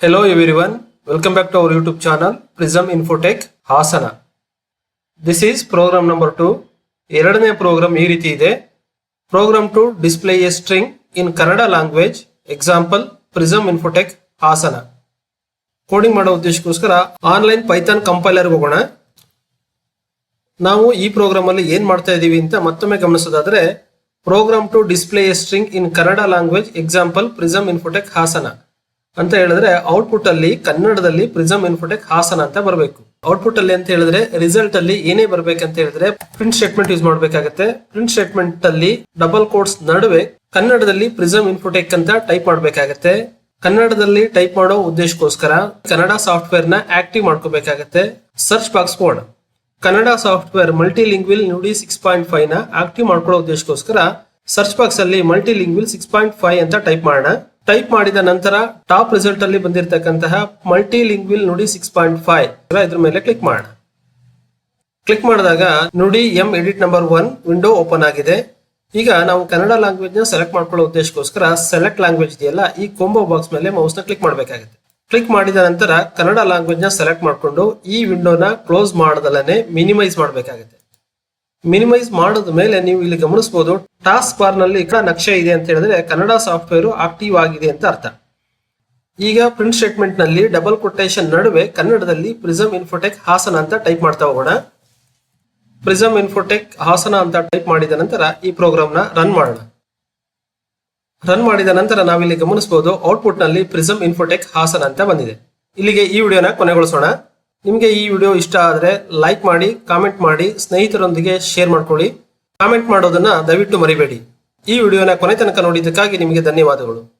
Hello everyone, welcome back to our YouTube channel Prism Infotech Hasana. This is program number 2. ಎರಡನೇ program ಈ ರೀತಿ ಇದೆ. Program to display a string in Kannada language example Prism Infotech Hassan coding ಮಾಡೋ ಉದ್ದೇಶಕ್ಕೋಸ್ಕರ online Python compiler ಹೋಗೋಣ. ನಾವು ಈ program ಅಲ್ಲಿ ಏನ್ ಮಾಡ್ತಾ ಇದೀವಿ ಅಂತ ಮತ್ತೊಮ್ಮೆ ಗಮನಿಸೋದಾದ್ರೆ program to display a string in Kannada language example Prism Infotech Hassan ಅಂತ ಹೇಳಿದ್ರೆ ಔಟ್ಪುಟ್ ಅಲ್ಲಿ ಕನ್ನಡದಲ್ಲಿ ಪ್ರಿಸಮ್ ಇನ್ಫೋಟೆಕ್ ಹಾಸನ ಅಂತ ಬರಬೇಕು. ಔಟ್ಪುಟ್ ಅಲ್ಲಿ ಅಂತ ಹೇಳಿದ್ರೆ ರಿಸಲ್ಟ್ ಅಲ್ಲಿ ಏನೇ ಬರ್ಬೇಕಂತ ಹೇಳಿದ್ರೆ ಪ್ರಿಂಟ್ ಸ್ಟೇಟ್ಮೆಂಟ್ ಯೂಸ್ ಮಾಡ್ಬೇಕಾಗತ್ತೆ. ಪ್ರಿಂಟ್ ಸ್ಟೇಟ್ಮೆಂಟ್ ಅಲ್ಲಿ ಡಬಲ್ ಕೋಡ್ಸ್ ನಡುವೆ ಕನ್ನಡದಲ್ಲಿ ಪ್ರಿಸಮ್ ಇನ್ಫೋಟೆಕ್ ಅಂತ ಟೈಪ್ ಮಾಡಬೇಕಾಗತ್ತೆ. ಕನ್ನಡದಲ್ಲಿ ಟೈಪ್ ಮಾಡೋ ಉದ್ದೇಶಕ್ಕೋಸ್ಕರ ಕನ್ನಡ ಸಾಫ್ಟ್ವೇರ್ನ ಆಕ್ಟಿವ್ ಮಾಡ್ಕೋಬೇಕಾಗತ್ತೆ. Search box code Kannada software multi lingual Nudi six point ಫೈವ್ನ active ಮಾಡ್ಕೊಳ್ಳೋ ಉದ್ದೇಶಕ್ಕೋಸ್ಕರ ಸರ್ಚ್ ಬಾಕ್ಸ್ ಅಲ್ಲಿ multi lingual six point five ಅಂತ ಟೈಪ್ ಮಾಡೋಣ. ಟೈಪ್ ಮಾಡಿದ ನಂತರ ಟಾಪ್ ರಿಸಲ್ಟ್ ಅಲ್ಲಿ ಬಂದಿರತಕ್ಕಂತಹ multi ಲಿಂಗ್ವಿಲ್ Nudi six point five ಇದ್ರ ಮೇಲೆ ಕ್ಲಿಕ್ ಮಾಡ. ಕ್ಲಿಕ್ ಮಾಡಿದಾಗ Nudi M edit number one window open ಆಗಿದೆ. ಈಗ ನಾವು ಕನ್ನಡ ಲ್ಯಾಂಗ್ವೇಜ್ನ ಸೆಲೆಕ್ಟ್ ಮಾಡ್ಕೊಳ್ಳೋ ಉದ್ದೇಶಕ್ಕೋಸ್ಕರ ಸೆಲೆಕ್ಟ್ ಲ್ಯಾಂಗ್ವೇಜ್ ಇದೆಯಲ್ಲ, ಈ ಕೊಂಬೋ ಬಾಕ್ಸ್ ಮೇಲೆ ಮೌಸ್ನ ಕ್ಲಿಕ್ ಮಾಡಬೇಕಾಗುತ್ತೆ. ಕ್ಲಿಕ್ ಮಾಡಿದ ನಂತರ ಕನ್ನಡ ಲ್ಯಾಂಗ್ವೇಜ್ನ ಸೆಲೆಕ್ಟ್ ಮಾಡಿಕೊಂಡು ಈ ವಿಂಡೋನ ಕ್ಲೋಸ್ ಮಾಡದಲ್ಲೇ ಮಿನಿಮೈಸ್ ಮಾಡಬೇಕಾಗುತ್ತೆ. ಮಿನಿಮೈಸ್ ಮಾಡಿದ ಮೇಲೆ ನೀವು ಇಲ್ಲಿ ಗಮನಿಸಬಹುದು ಟಾಸ್ಕ್ ಬಾರ್ನಲ್ಲಿ ಕಡ ನಕ್ಷೆ ಇದೆ ಅಂತ ಹೇಳಿದ್ರೆ ಕನ್ನಡ ಸಾಫ್ಟ್ವೇರ್ ಆಕ್ಟಿವ್ ಆಗಿದೆ ಅಂತ ಅರ್ಥ. ಈಗ ಪ್ರಿಂಟ್ ಸ್ಟೇಟ್ಮೆಂಟ್ನಲ್ಲಿ ಡಬಲ್ ಕೊಟೇಶನ್ ನಡುವೆ ಕನ್ನಡದಲ್ಲಿ ಪ್ರಿಸಮ್ ಇನ್ಫೋಟೆಕ್ ಹಾಸನ ಅಂತ ಟೈಪ್ ಮಾಡ್ತಾ ಹೋಗೋಣ. ಪ್ರಿಸಮ್ ಇನ್ಫೋಟೆಕ್ ಹಾಸನ ಅಂತ ಟೈಪ್ ಮಾಡಿದ ನಂತರ ಈ ಪ್ರೋಗ್ರಾಮ್ನ ರನ್ ಮಾಡೋಣ. ರನ್ ಮಾಡಿದ ನಂತರ ನಾವಿಲ್ಲಿ ಗಮನಿಸಬಹುದು ಔಟ್ಪುಟ್ನಲ್ಲಿ ಪ್ರಿಸಮ್ ಇನ್ಫೋಟೆಕ್ ಹಾಸನ ಅಂತ ಬಂದಿದೆ. ಇಲ್ಲಿಗೆ ಈ ವಿಡಿಯೋನ ಕೊನೆಗೊಳಿಸೋಣ. ನಿಮಗೆ ಈ ವಿಡಿಯೋ ಇಷ್ಟ ಆದರೆ ಲೈಕ್ ಮಾಡಿ ಕಾಮೆಂಟ್ ಮಾಡಿ, ಸ್ನೇಹಿತರೊಂದಿಗೆ ಶೇರ್ ಮಾಡ್ಕೊಳ್ಳಿ. ಕಾಮೆಂಟ್ ಮಾಡೋದನ್ನ ದಯವಿಟ್ಟು ಮರಿಬೇಡಿ. ಈ ವಿಡಿಯೋನ ಕೊನೆ ತನಕ ನೋಡಿದ್ದಕ್ಕಾಗಿ ನಿಮಗೆ ಧನ್ಯವಾದಗಳು.